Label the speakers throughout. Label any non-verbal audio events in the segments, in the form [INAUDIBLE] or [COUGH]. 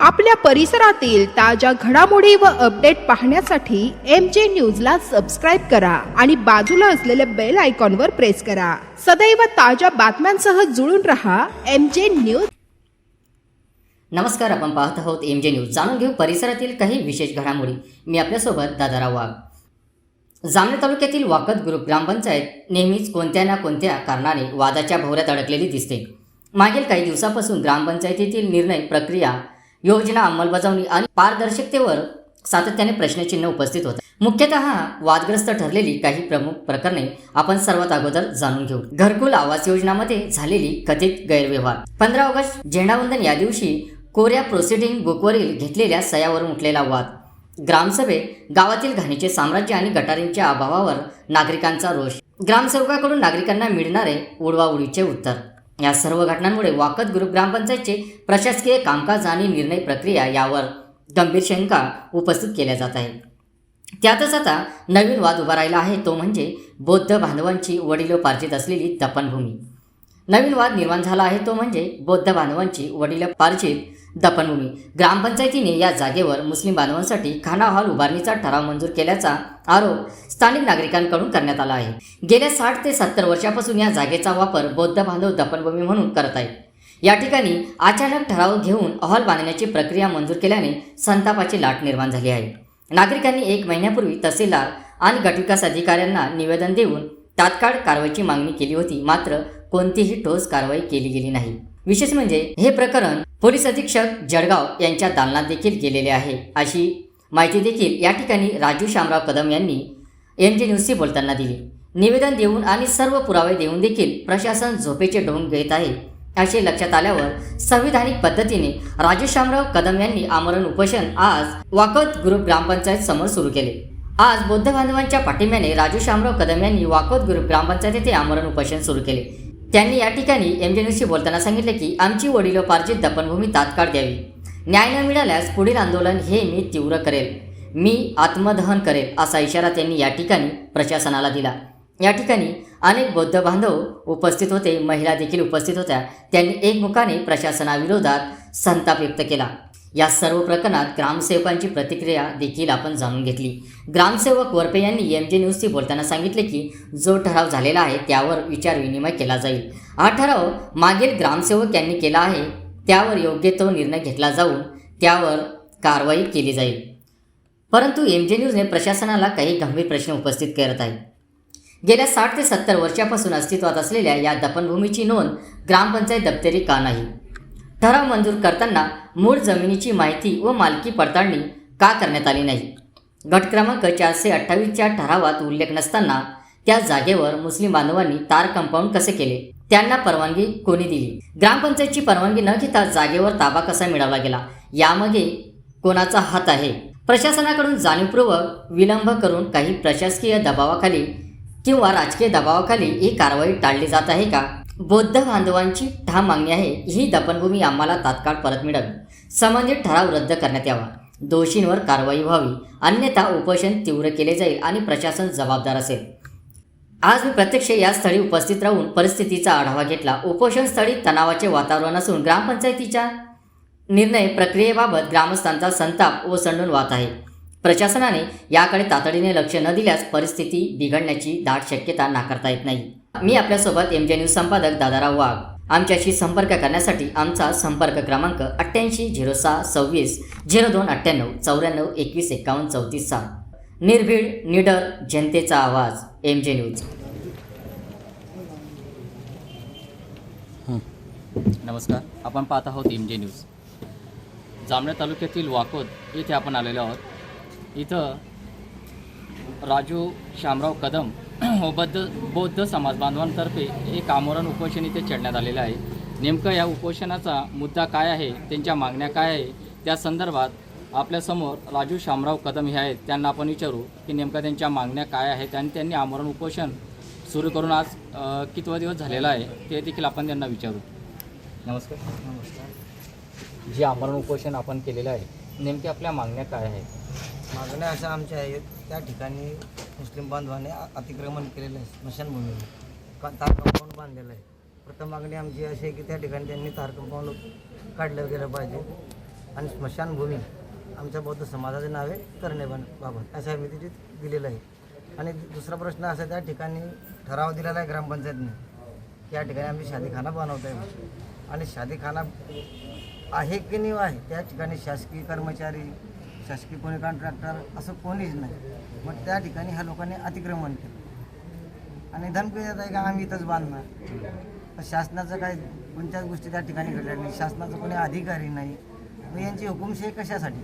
Speaker 1: आपल्या परिसरातील ताज्या घडामोडी व अपडेट पाहण्यासाठी एम जे न्यूजला सबस्क्राईब करा आणि बाजूला असलेल्या बेल आयकॉनवर प्रेस करा. सदैव ताज्या बातम्यांसह जुळून रहा एम जे न्यूज
Speaker 2: नमस्कार आपण पाहत आहोत एम जे न्यूज जाणून घेऊ परिसरातील काही विशेष घडामोडी. मी आपल्यासोबत दादाराव वाघ. जामनेर तालुक्यातील वाकद ग्रुप ग्रामपंचायत नेहमीच कोणत्या ना कोणत्या कारणाने वादाच्या भोवऱ्यात अडकलेली दिसते. मागील काही दिवसापासून ग्रामपंचायतीतील निर्णय प्रक्रिया योजना अंमलबजावणी आणि पारदर्शकतेवर सातत्याने प्रश्नचिन्ह उपस्थित होतात मुख्यतः वादग्रस्त ठरलेली काही प्रमुख प्रकरणे आपण सर्वात अगोदर जाणून घेऊ. घरकुल आवास योजनामध्ये झालेली कथित गैरव्यवहार. पंधरा ऑगस्ट झेंडावंदन या दिवशी कोऱ्या प्रोसिडिंग बुकवरील घेतलेल्या सयावरून उठलेला वाद. ग्रामसभेत गावातील घाणीचे साम्राज्य आणि गटारींच्या अभावावर नागरिकांचा रोष. ग्रामसेवकाकडून नागरिकांना मिळणारे उडवाउडीचे उत्तर. या सर्व घटनांमुळे वाकद ग्रुप ग्रामपंचायतचे प्रशासकीय कामकाज आणि निर्णय प्रक्रिया यावर गंभीर शंका उपस्थित केल्या जात आहे त्यातच आता नवीन वाद उभा राहिला आहे. तो म्हणजे बौद्ध बांधवांची वडिलोपार्जित असलेली दफनभूमी. नवीन वाद निर्माण झाला आहे तो म्हणजे बौद्ध बांधवांची वडील पारचित दफनभूमी ग्रामपंचायतीने या जागेवर मुस्लिम बांधवांसाठी खाना हॉल उभारणीचा ठराव मंजूर केल्याचा आरोप स्थानिक नागरिकांकडून करण्यात आला आहे. गेल्या साठ ते सत्तर वर्षापासून या जागेचा वापर बौद्ध बांधव दफनभूमी म्हणून करत आहेत. या ठिकाणी अचानक ठराव घेऊन हॉल बांधण्याची प्रक्रिया मंजूर केल्याने संतापाची लाट निर्माण झाली आहे. नागरिकांनी एक महिन्यापूर्वी तहसीलदार आणि गटविकास अधिकाऱ्यांना निवेदन देऊन तात्काळ कारवाईची मागणी केली होती मात्र कोणतीही ठोस कारवाई केली गेली नाही. विशेष म्हणजे हे प्रकरण पोलीस अधीक्षक जळगाव यांच्या दालनात देखील गेलेले आहे. अशी माहिती देखील या ठिकाणी राजू शामराव कदम यांनी एम जी न्यूजशी बोलताना दिली. निवेदन देऊन आणि सर्व पुरावे देऊन देखील प्रशासन झोपेचे ढोंग घेत आहे असे लक्षात आल्यावर संविधानिक पद्धतीने राजू शामराव कदम यांनी आमरण उपोषण आज वाकत ग्रुप ग्रामपंचायत समोर सुरू केले. आज बौद्ध बांधवांच्या पाठिंब्याने राजू शामराव कदम यांनी वाकोद ग्रुप ग्रामपंचायत येथे आमरण उपोषण सुरू केले. त्यांनी या ठिकाणी एम बोलताना सांगितले की आमची वडिलोपार्जित दफनभूमी तात्काळ द्यावी. न्याय न मिळाल्यास पुढील आंदोलन हे मी तीव्र करेल. मी आत्मदहन करेल असा इशारा त्यांनी या ठिकाणी प्रशासनाला दिला. या ठिकाणी अनेक बौद्ध बांधव उपस्थित होते महिला देखील उपस्थित होत्या. त्यांनी एकमुखाने प्रशासनाविरोधात संताप व्यक्त केला. या सर्व प्रकरणात ग्रामसेवकांची प्रतिक्रिया देखील आपण जाणून घेतली. ग्रामसेवक वरपे यांनी एम जे न्यूजशी बोलताना सांगितले की जो ठराव झालेला आहे त्यावर विचारविनिमय केला जाईल. हा ठराव मागील ग्रामसेवक यांनी केला आहे त्यावर योग्य तो निर्णय घेतला जाऊन त्यावर कारवाई केली जाईल. परंतु एम जे न्यूजने प्रशासनाला काही गंभीर प्रश्न उपस्थित करत आहे. गेल्या साठ ते सत्तर वर्षापासून अस्तित्वात असलेल्या या दफनभूमीची नोंद ग्रामपंचायत दप्तरी का नाही? ठराव मंजूर करताना मूळ जमिनीची माहिती व मालकी पडताळणी का करण्यात आली नाही? गट क्रमांक चारशे अठ्ठावीसच्या ठरावात उल्लेख नसताना त्या जागेवर मुस्लिम बांधवांनी तार कंपाऊंड कसे केले? त्यांना परवानगी कोणी दिली? ग्रामपंचायतची परवानगी न घेता जागेवर ताबा कसा मिळवला गेला? यामध्ये कोणाचा हात आहे? प्रशासनाकडून जाणीवपूर्वक विलंब करून काही प्रशासकीय दबावाखाली किंवा राजकीय दबावाखाली ही कारवाई टाळली जात आहे का? बौद्ध बांधवांची ठाम मागणी आहे. ही दफनभूमी आम्हाला तात्काळ परत मिळावी. संबंधित ठराव रद्द करण्यात यावा. दोषींवर कारवाई व्हावी. अन्यथा उपोषण तीव्र केले जाईल आणि प्रशासन जबाबदार असेल. आज मी प्रत्यक्ष या स्थळी उपस्थित राहून परिस्थितीचा आढावा घेतला. उपोषण स्थळी तणावाचे वातावरण असून ग्रामपंचायतीच्या निर्णय प्रक्रियेबाबत ग्रामस्थांचा संताप ओसंडून वाहत आहे. प्रशासनाने याकडे तातडीने लक्ष न दिल्यास परिस्थिती बिघडण्याची दाट शक्यता नाकारता येत नाही. मी आपल्यासोबत एम जे न्यूज संपादक दादाराव वाघ. आमच्याशी संपर्क करण्यासाठी आमचा संपर्क क्रमांक अठ्ठ्याऐंशी झिरो सहा सव्वीस झिरो दोन अठ्ठ्याण्णव चौऱ्याण्णव एकवीस एकावन्न चौतीस सहा निर्भीड निडर जनतेचा आवाज एम जे न्यूज
Speaker 3: नमस्कार. आपण पाहत आहोत एम जे न्यूज जामणे तालुक्यातील वाकोद येथे आपण आलेलो आहोत. इथं राजू शामराव कदम [CLEARS THROAT] बौद्ध बौद्ध समाज बांधवांतर्फे एक आमरण उपोषण इथे छेडण्यात आलेलं आहे. नेमकं या उपोषणाचा मुद्दा काय आहे? त्यांच्या मागण्या काय आहे? त्या संदर्भात आपल्यासमोर राजू शामराव कदम हे आहेत. त्यांना आपण विचारू की नेमकं त्यांच्या मागण्या काय आहेत आणि त्यांनी आमरण उपोषण सुरू करून आज कितवा दिवस झालेला आहे ते देखील आपण त्यांना विचारू. नमस्कार. नमस्कार. जे आमरण उपोषण आपण केलेलं आहे नेमके आपल्या मागण्या काय आहेत?
Speaker 4: मागण्या अशा आमच्या आहेत त्या ठिकाणी मुस्लिम बांधवाने अतिक्रमण केलेलं आहे स्मशानभूमीवर. का तार कंपाऊंड बांधलेलं आहे. प्रथम मागणी आमची अशी आहे की त्या ठिकाणी त्यांनी तार कंपाऊंड काढलं गेलं पाहिजे. आणि स्मशानभूमी आमच्या बौद्ध समाजाचे नावे करण्याबाबत अशा समितीची दिलेलं आहे. आणि दुसरा प्रश्न असा त्या ठिकाणी ठराव दिलेला आहे ग्रामपंचायतने या ठिकाणी आम्ही शादीखाना बनवत आहे आणि शादीखाना आहे की नाही आहे त्या ठिकाणी शासकीय कर्मचारी शासकीय कोणी कॉन्ट्रॅक्टर असं कोणीच नाही. मग त्या ठिकाणी ह्या लोकांनी अतिक्रमण केलं. आणि धमकी देत आहे का आम्ही इथंच बांधणार. तर शासनाचं काय कोणत्याच गोष्टी त्या ठिकाणी घडल्या नाही. शासनाचं कोणी अधिकारी नाही. मग यांची हुकुमशाही कशासाठी?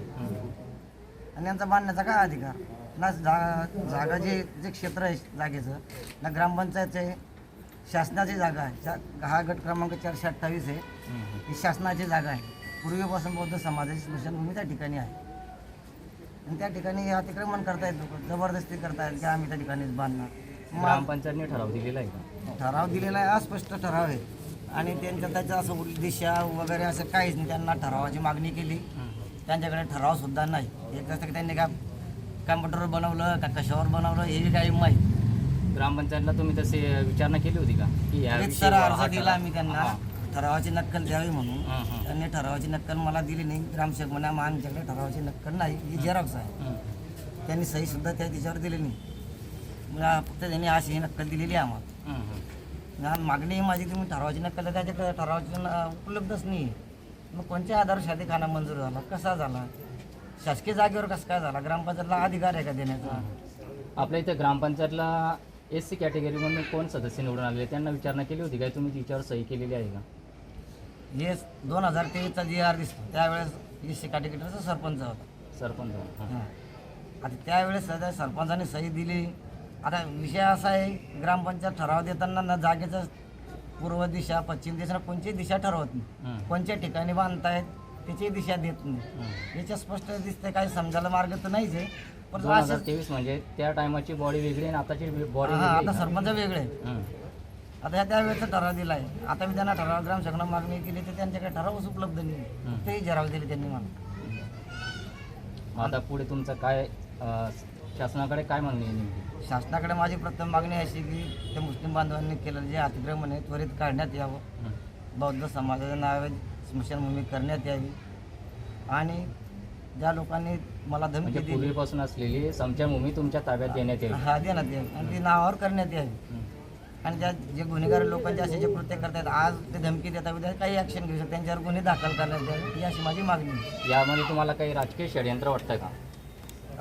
Speaker 4: आणि यांचा बांधण्याचा काय अधिकार? ना जा जागा जे जे क्षेत्र आहे जागेचं ना ग्रामपंचायतचं आहे शासनाची जागा आहे. शा- हा गट क्रमांक चारशे अठ्ठावीस आहे. ही शासनाची जागा आहे. पूर्वीपासून बौद्ध समाजाची स्मशानभूमी त्या ठिकाणी आहे. आणि त्या ठिकाणी हे अतिक्रमण करतायत लोक जबरदस्ती करतायत की आम्ही त्या ठिकाणीच बांधणार.
Speaker 3: ग्रामपंचायतने ठराव दिलेला आहे का?
Speaker 4: ठराव दिलेला आहे. अस्पष्ट ठराव आहे. आणि त्यांच्या त्याचं असं उल- दिशा वगैरे असं काहीच नाही. त्यांना ठरावाची मागणी केली. त्यांच्याकडे ठराव सुद्धा नाही. एक असं की त्यांनी का कॅम्प्युटरवर बनवलं का कशावर बनवलं हे काही माहीत
Speaker 3: ग्रामपंचायतला तुम्ही तसे विचारणा केली होती का? की या हा
Speaker 4: अर्ज
Speaker 3: ठराव-
Speaker 4: दिला आम्ही त्यांना.
Speaker 3: हा.
Speaker 4: ठरावाची नक्कल द्यावी म्हणून.
Speaker 3: हं, हं.
Speaker 4: त्यांनी ठरावाची नक्कल मला दिली नाही. ग्रामसेवक म्हणा मग आमच्याकडे ठरावाची नक्कल नाही. ही झेरॉक्स आहे.
Speaker 3: हं.
Speaker 4: त्यांनी सही सुद्धा त्या तिच्यावर दिली नाही. मला फक्त त्यांनी अशी ही नक्कल दिलेली आहे आम्हाला
Speaker 3: हं, हं.
Speaker 4: ना मागणी ही माझी तुम्ही ठरावाची नक्कल द्या, त्याच्याकडे ठरावाची न- उपलब्धच नाही मग कोणत्या आधार शादीखाना मंजूर झाला? कसा झाला? शासकीय जागेवर कसं काय झाला? ग्रामपंचायतला अधिकार आहे का देण्याचा?
Speaker 3: आपल्या इथे ग्रामपंचायतला एस सी कॅटेगरीमधून कोण सदस्य निवडून आलेले त्यांना विचारणा केली होती काय तुम्ही तिच्यावर सही केलेली आहे का
Speaker 4: हे दोन हजार तेवीसचा जी आर दिसतो त्यावेळेस एस सी कॅटेगरीचा सरपंच होता
Speaker 3: सरपंच हं.
Speaker 4: हां. आता त्यावेळेस सध्या सरपंचाने सही दिली आता विषय असा आहे ग्रामपंचायत ठराव देताना ना जागेचं पूर्व दिशा पश्चिम दिशा कोणतीही दिशा ठरवत नाही
Speaker 3: हं.
Speaker 4: कोणत्या ठिकाणी बांधतायत त्याची दिशा देत नाही
Speaker 3: हं.
Speaker 4: याच्या स्पष्ट दिसतंय काही समजायला मार्ग तर नाहीच आहे
Speaker 3: दोन हजार तेवीस म्हणजे त्या टायमाची बॉडी वेगळी आणि आताची बॉडी
Speaker 4: हा आता? सरपंच वेगळे आहे. आता ह्या त्यावेळेचा ठराव दिला आहे आता मी त्यांना ठराव ग्रामसेवकांना मागणी केली तर त्यांच्याकडे ठरावच उपलब्ध नाही. तेही ठराव दिले त्यांनी मला
Speaker 3: आता पुढे तुमचं काय शासनाकडे काय मागणी आहे
Speaker 4: शासनाकडे माझी प्रथम मागणी अशी की ते मुस्लिम बांधवांनी केलेलं जे अतिक्रमण आहे त्वरित काढण्यात यावं. बौद्ध समाजाच्या नावे स्मशानभूमी करण्यात यावी आणि ज्या लोकांनी मला धमकी
Speaker 3: म्हणजे
Speaker 4: दिली.
Speaker 3: पूर्वीपासून असलेली समशानभूमी तुमच्या ताब्यात देण्यात येईल.
Speaker 4: हा देण्यात यावी आणि ती नावावर करण्यात
Speaker 3: हं.
Speaker 4: आणि ज्या जे गुन्हेगार लोकांचे असे जे कृत्य करतात आज ते धमकी देतात उद्या काही ॲक्शन घेऊ शकतात. त्यांच्यावर गुन्हे दाखल करण्यात यावे ही अशी माझी मागणी आहे.
Speaker 3: यामध्ये तुम्हाला काही राजकीय षडयंत्र वाटतं का?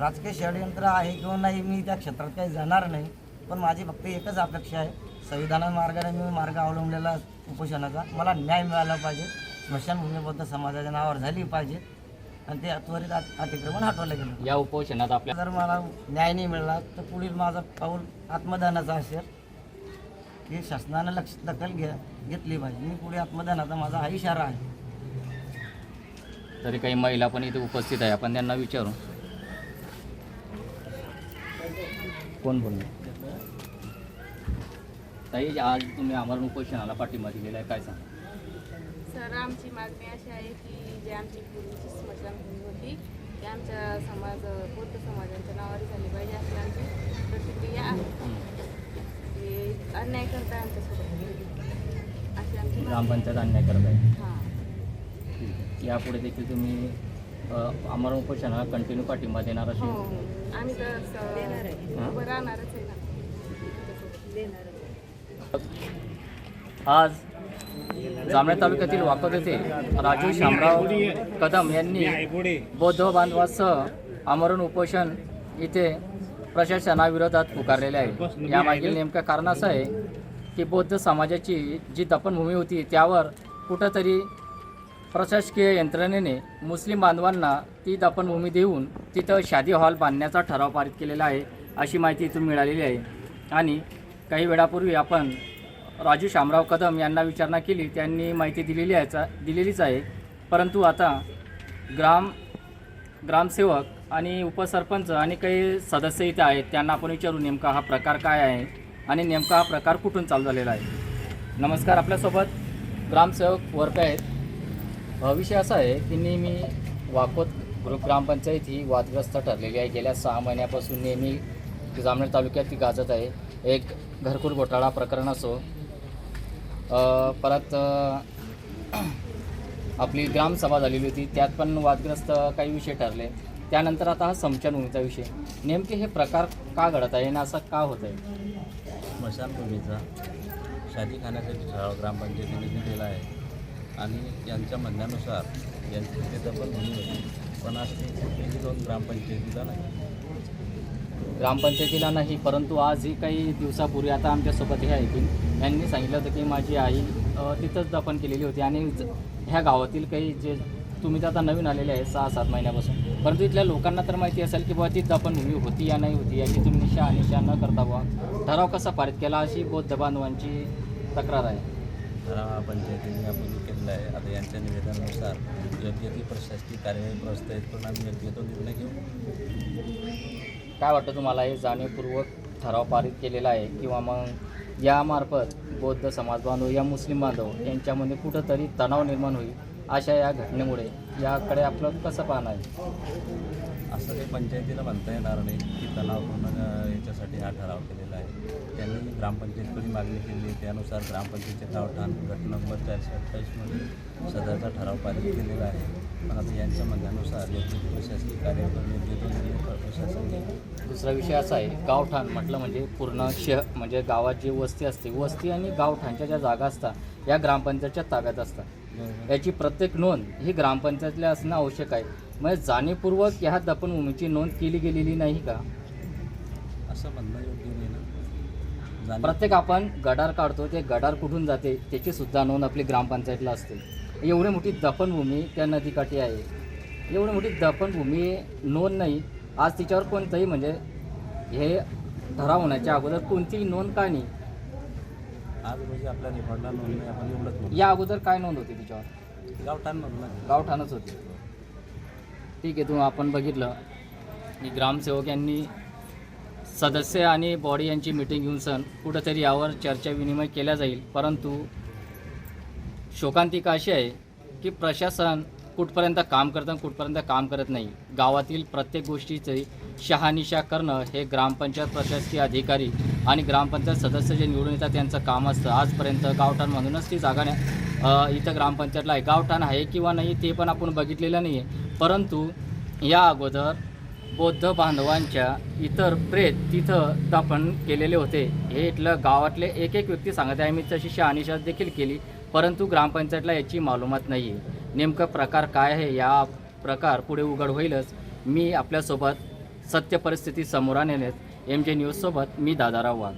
Speaker 4: राजकीय षडयंत्र आहे किंवा नाही मी त्या क्षेत्रात काही जाणार नाही. पण माझी फक्त एकच अपेक्षा आहे. संविधाना मार्गाने मी मार्ग अवलंबलेला उपोषणाचा. मला न्याय मिळाला पाहिजे. स्मशानभूमीबद्ध समाजाच्या नावावर झाली पाहिजे. आणि ते त्वरित अत- अतिक्रमण हटवलं गेलं.
Speaker 3: या उपोषणात आपल्या
Speaker 4: जर मला न्याय नाही मिळाला तर पुढील माझा पाऊल आत्मदानाचा असेल. की शासनानं लक्ष दखल घ्या घेतली पाहिजे. मी पुढे आत्मदानाचा माझा हा इशारा आहे.
Speaker 3: तरी काही महिला पण इथे उपस्थित आहे. आपण त्यांना विचारू. कोण बोलणार? ताई आज तुम्ही आमरण उपोषणाला पाठिंबा दिलेला आहे. काय सांगा?
Speaker 5: सर आमची मागणी अशी आहे की जी आमची पूर्वीची स्मशानभूमी होती ती आमच्या समाज बौद्ध समाजाच्या नावावर झाली पाहिजे अशी आमची प्रतिक्रिया आहे. अन्याय करताय आमच्यासोबत. अशी आमची
Speaker 3: ग्रामपंचायत अन्याय करत आहे
Speaker 5: हां.
Speaker 3: यापुढे देखील तुम्ही अ, आमरण उपोषणाला कंटिन्यू पाठिंबा देणार
Speaker 5: हो
Speaker 3: असेल
Speaker 5: हो. आम्ही तर
Speaker 3: हां?
Speaker 5: उभं राहणारच आहे ना.
Speaker 3: आज जामणे तालुक्यातील वाकद येथे राजू शामराव कदम यांनी बौद्ध बांधवासह आमरण उपोषण इथे प्रशासनाविरोधात पुकारलेले आहे. यामागील नेमकं कारण असं आहे की बौद्ध समाजाची जी दफनभूमी होती त्यावर कुठंतरी प्रशासकीय यंत्रणेने मुस्लिम बांधवांना ती दफनभूमी देऊन तिथं शादी हॉल बांधण्याचा ठराव पारित केलेला आहे अशी माहिती इथून मिळालेली आहे. आणि काही वेळापूर्वी आपण राजू शामराव कदम यांना विचारणा केली. त्यांनी माहिती दिलेली आहे दिलेलीच आहे. परंतु आता ग्राम ग्रामसेवक आणि उपसरपंच आणि काही सदस्य इथे आहेत. त्यांना आपण विचारू नेमका हा प्रकार काय आहे आणि नेमका हा प्रकार कुठून चालू झालेला आहे. नमस्कार आपल्यासोबत. ग्रामसेवक वर्ग आहेत. भविष्य असं असा आहे की नेहमी वाकोत ग्रुप ग्रामपंचायत ही वादग्रस्त ठरलेली आहे. गेल्या सहा महिन्यापासून नेहमी जामनेर तालुक्यात ती गाजत आहे. एक घरकुल घोटाळा प्रकरण असो परत आपली ग्रामसभा झालेली होती. त्यात पण वादग्रस्त काही विषय ठरले. त्यानंतर आता हा समशनभूमीचा विषय. नेमके हे प्रकार का घडत आहे आणि असं का होत आहे
Speaker 6: स्मशानभूमीचा शादी खाण्यासाठी ठराव ग्रामपंचायतीने दिलेला आहे. आणि यांच्या म्हणण्यानुसार यांची तिथे दफनभूमी होती पण आज ती दोन ग्रामपंचायतीला नाही.
Speaker 3: ग्रामपंचायतीला नाही परंतु आजही काही दिवसापूर्वी आता आमच्यासोबत हे आहे की यांनी सांगितलं होतं की माझी आई तिथंच दफन केलेली होती आणि ज- ह्या गावातील काही जे तुम्ही तर आता नवीन आलेले आहे सहा सात महिन्यापासून परंतु इथल्या लोकांना तर माहिती असेल की बाबा ती दफनभूमी होती या नाही होती याची तुम्ही निशा अनिशा न करता बुवा ठराव कसा पारित केला अशी बौद्ध बांधवांची तक्रार आहे.
Speaker 6: ठराव हा पंचायतीने आपण केलेला आहे. आता यांच्या निवेदनानुसार योग्य ती प्रशासकीय कार्यवाही प्रस्तावित करून आम्ही योग्य तो निर्णय घेऊ?
Speaker 3: काय वाटतं तुम्हाला? हे जाणीवपूर्वक ठराव पारित केलेला आहे किंवा मग यामार्फत बौद्ध समाज बांधव या मुस्लिम बांधव यांच्यामध्ये कुठंतरी तणाव निर्माण होईल अशा या घटनेमुळे? याकडे आपलं कसं पाहणं आहे
Speaker 6: असं काही पंचायतीला म्हणता येणार नाही की तणावपूर्ण याच्यासाठी हा ठराव केलेला आहे. त्यांनी ग्रामपंचायतकडे मागणी केली त्यानुसार ग्रामपंचायतचे गावठाण गट नंबर चारशे अठ्ठावीसमध्ये सदरचा ठराव पारित केलेला आहे. पण आता यांच्या म्हणण्यानुसार योग्य ती प्रशासकीय कार्यक्रम प्रशासन
Speaker 3: दुसरा विषय असा आहे गावठाण म्हटलं म्हणजे पूर्ण शह म्हणजे गावात जी वस्ती असते वस्ती आणि गावठाणच्या ज्या जागा असतात या ग्रामपंचायतच्या ताब्यात असतात. याची प्रत्येक नोंद ही ग्रामपंचायतला असणं आवश्यक आहे. म्हणजे जाणीवपूर्वक ह्या दफनभूमीची नोंद केली गेलेली नाही का?
Speaker 6: असं म्हणणं योग्य
Speaker 3: प्रत्येक आपण गडार काढतो ते गडार कुठून जाते त्याची सुद्धा नोंद आपली ग्रामपंचायतला असते. एवढी मोठी दफनभूमी त्या नदीकाठी आहे. एवढी मोठी दफनभूमी नोंद नाही. आज तिच्यावर कोणतंही म्हणजे हे ठराव होण्याच्या अगोदर कोणतीही नोंद का नाही?
Speaker 6: आज रोजी आपल्या रेकॉर्डला नोंद नाही आपण एवढंच
Speaker 3: या अगोदर काय नोंद होती तिच्यावर?
Speaker 6: गावठाण
Speaker 3: गावठाणच होती. ठीक आहे तुम्ही आपण बघितलं. की ग्रामसेवक यांनी सदस्य आणि बॉडी यांची मिटिंग घेऊन सण. कुठंतरी यावर चर्चा विनिमय केला जाईल. परंतु शोकांतिका अशी आहे की प्रशासन कुठपर्यंत काम करतं आणि कुठपर्यंत काम करत नाही. गावातील प्रत्येक गोष्टीचे शहानिशा करणं हे ग्रामपंचायत प्रशासकीय अधिकारी आणि ग्रामपंचायत सदस्य जे निवडून येतात त्यांचं काम असतं. आजपर्यंत गावठाण म्हणूनच ती जागा नाही. इथं ग्रामपंचायतला आहे गावठाण आहे किंवा नाही ते पण आपण बघितलेलं नाही आहे परंतु या अगोदर बौद्ध बांधवांच्या इतर प्रेत तिथं दफन केलेले होते. हे इथलं गावातले एक एक व्यक्ती सांगत आहे. मी तशी शहानिशा देखील केली परंतु ग्रामपंचायतला याची मालूमात नाही आहे नेमकं प्रकार काय आहे? या प्रकार पुढे उघड होईलच. मी आपल्यासोबत सत्य परिस्थिती समोर आणण्यात एम जे न्यूजसोबत मी दादाराव वाघ.